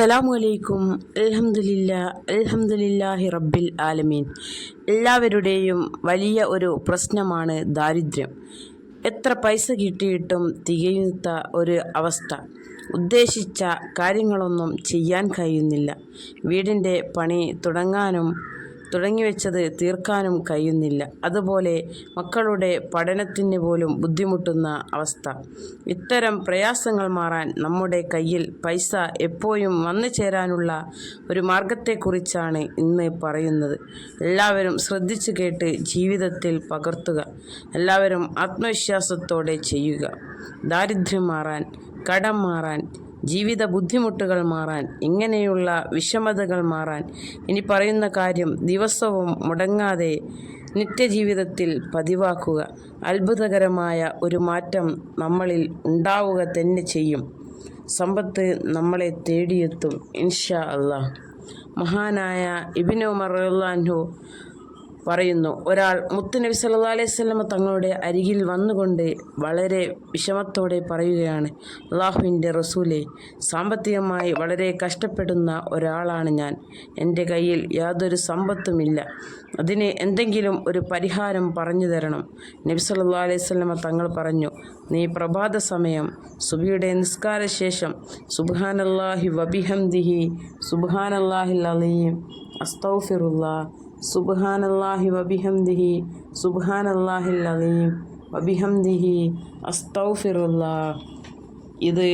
അസ്സലാമു അലൈക്കും അൽഹംദുലില്ല അൽഹംദുലില്ലാഹി റബ്ബിൽ ആലമീൻ. എല്ലാവരുടെയും വലിയ ഒരു പ്രശ്നമാണ് ദാരിദ്ര്യം. എത്ര പൈസ കിട്ടിയിട്ടും തികയാത്ത ഒരു അവസ്ഥ. ഉദ്ദേശിച്ച കാര്യങ്ങളൊന്നും ചെയ്യാൻ കഴിയുന്നില്ല. വീടിന്റെ പണി തുടങ്ങാനും തുടങ്ങിവെച്ചത് തീർക്കാനും കഴിയുന്നില്ല. അതുപോലെ മക്കളുടെ പഠനത്തിന് പോലും ബുദ്ധിമുട്ടുന്ന അവസ്ഥ. ഇത്തരം പ്രയാസങ്ങൾ മാറാൻ നമ്മുടെ കയ്യിൽ പൈസ എപ്പോഴും വന്നു ചേരാനുള്ള ഒരു മാർഗത്തെക്കുറിച്ചാണ് ഇന്ന് പറയുന്നത്. എല്ലാവരും ശ്രദ്ധിച്ചു കേട്ട് ജീവിതത്തിൽ പകർത്തുക. എല്ലാവരും ആത്മവിശ്വാസത്തോടെ ചെയ്യുക. ദാരിദ്ര്യം മാറാൻ കടം മാറാൻ ജീവിത ബുദ്ധിമുട്ടുകൾ മാറാൻ ഇങ്ങനെയുള്ള വിഷമതകൾ മാറാൻ. ഇനി പറയുന്ന കാര്യം ദിവസവും മുടങ്ങാതെ നിത്യജീവിതത്തിൽ പതിവാക്കുക. അത്ഭുതകരമായ ഒരു മാറ്റം നമ്മളിൽ ഉണ്ടാവുക തന്നെ ചെയ്യും. സമ്പത്ത് നമ്മളെ തേടിയെത്തും ഇൻഷാ അള്ളാഹ്. മഹാനായ ഇബിനു മറു പറയുന്നു. ഒരാൾ മുത്തുനബി സല്ലാ അലൈഹി സ്വലമ തങ്ങളുടെ അരികിൽ വന്നുകൊണ്ട് വളരെ വിഷമത്തോടെ പറയുകയാണ് അള്ളാഹുവിന്റെ റസൂലെ സാമ്പത്തികമായി വളരെ കഷ്ടപ്പെടുന്ന ഒരാളാണ് ഞാൻ. എന്റെ കയ്യിൽ യാതൊരു സമ്പത്തുമില്ല അതിന് എന്തെങ്കിലും ഒരു പരിഹാരം പറഞ്ഞു തരണം. നബി സല്ലാ അലൈഹി സ്വലമ തങ്ങൾ പറഞ്ഞു നീ പ്രഭാത സമയം സുബിയുടെ നിസ്കാര ശേഷം സുബാനല്ലാഹി വബിഹംദിഹി സുബാനല്ലാഹിൽ അലീം അസ്തൗഫിറുല്ലാ സുബ്ഹാനല്ലാഹി വബിഹംദിഹി സുബ്ഹാനല്ലാഹിൽ അലീം വബിഹംദിഹി അസ്തൗഫിറുല്ലാ ഇത്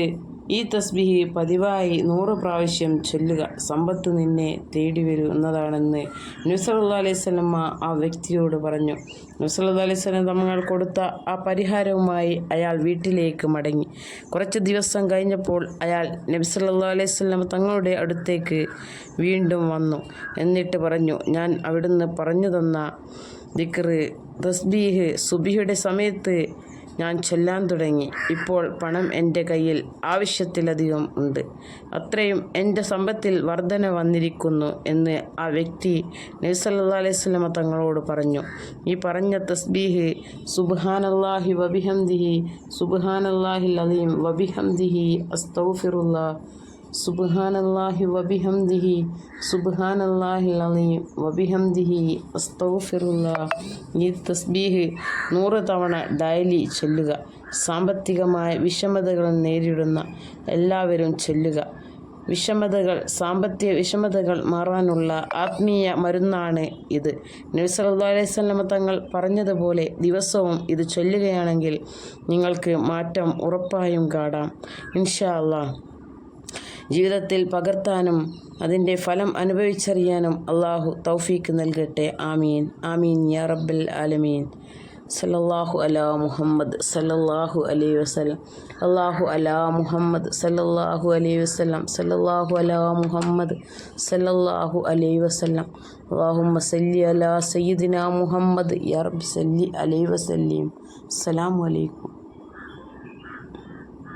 ഈ തസ്ബിഹി പതിവായി നൂറ് പ്രാവശ്യം ചൊല്ലുക. സമ്പത്ത് നിന്നെ തേടി നുസലുല്ലാ അലൈഹി സ്വലമ്മ ആ വ്യക്തിയോട് പറഞ്ഞു. നുസലുല്ലാ അലൈഹി സ്വലം തങ്ങൾ കൊടുത്ത ആ പരിഹാരവുമായി അയാൾ വീട്ടിലേക്ക് മടങ്ങി. കുറച്ച് ദിവസം കഴിഞ്ഞപ്പോൾ അയാൾ നബി സല്ലാ അലൈഹി സ്വലം തങ്ങളുടെ അടുത്തേക്ക് വീണ്ടും വന്നു. എന്നിട്ട് പറഞ്ഞു ഞാൻ അവിടുന്ന് പറഞ്ഞു തന്ന ദിക്റ് തസ്ബീഹ് സുബിയുടെ സമയത്ത് ഞാൻ ചൊല്ലാൻ തുടങ്ങി. ഇപ്പോൾ പണം എന്റെ കയ്യിൽ ആവശ്യത്തിലധികം ഉണ്ട്. അത്രയും എന്റെ സമ്പത്തിൽ വർധന വന്നിരിക്കുന്നു എന്ന് ആ വ്യക്തി നബിസല്ലാ അലൈഹി തങ്ങളോട് പറഞ്ഞു. ഈ പറഞ്ഞ തസ്ബീഹ് സുബ്ഹാനല്ലാഹി വബിഹംദിഹി സുബ്ഹാനല്ലാഹിൽ അലീം വബിഹംദിഹി അസ്തൗഫിറുല്ലാ സുബ്ഹാനല്ലാഹി വബിഹംദിഹി സുബ്ഹാനല്ലാഹിൽ അലീം വബിഹംദിഹി അസ്തഗ്ഫിറുല്ലാ ഈ തസ്ബീഹ് നൂറ് തവണ ഡയലി ചൊല്ലുക. സാമ്പത്തികമായ വിഷമതകൾ നേരിടുന്ന എല്ലാവരും ചൊല്ലുക. വിഷമതകൾ സാമ്പത്തിക വിഷമതകൾ മാറാനുള്ള ആത്മീയ മരുന്നാണ് ഇത്. നബി സല്ലല്ലാഹു അലൈഹി വസല്ലമ തങ്ങൾ പറഞ്ഞതുപോലെ ദിവസവും ഇത് ചൊല്ലുകയാണെങ്കിൽ നിങ്ങൾക്ക് മാറ്റം ഉറപ്പായും കാണാം. ഇൻഷാ അള്ളാഹ് ജീവിതത്തിൽ പകർത്താനും അതിന്റെ ഫലം അനുഭവിച്ചറിയാനും അള്ളാഹു തൗഫീക്ക് നൽകട്ടെ. ആമീൻ. ആമീൻ യാ റബ്ബൽ ആലമീൻ. സല്ലല്ലാഹു അലാ മുഹമ്മദ് സല്ലല്ലാഹു അലൈ വസല്ലം. അള്ളാഹു അലാ മുഹമ്മദ് സല്ലല്ലാഹു അലൈ വസല്ലം. സല്ലല്ലാഹു അലാ മുഹമ്മദ് സല്ലല്ലാഹു അലൈ വസല്ലം. അല്ലാഹുമ്മ സല്ലി അലാ സയ്യിദിന മുഹമ്മദ്. യാ സല്ലി അലൈ വസല്ലം. അസ്സലാമു അലൈക്കും.